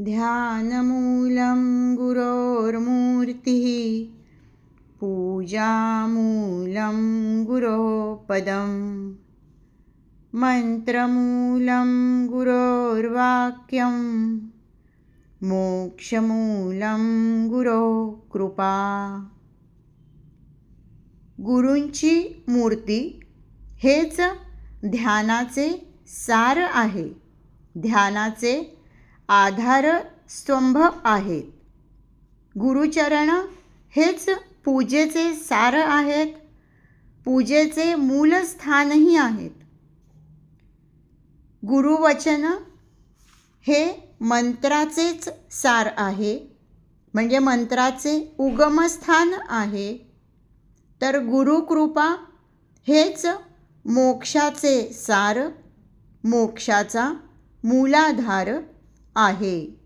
ध्यानमूलं गुरोर्मूर्तिः। पूजामूलं गुरोः पदं मन्त्रमूलं गुरोर्वाक्यं। मोक्षमूलं गुरो कृपा गुरूंची मूर्ती हेच ध्यानाचे सार आहे. ध्यानाचे आधारस्तंभ आहेत. गुरुचरण हेच पूजेचे सार आहेत. पूजेचे मूलस्थानही आहेत. गुरुवचन हे मंत्राचेच सार आहे. म्हणजे मंत्राचे उगमस्थान आहे. तर गुरुकृपा हेच मोक्षाचे सार मोक्षाचा मूलाधार आहे.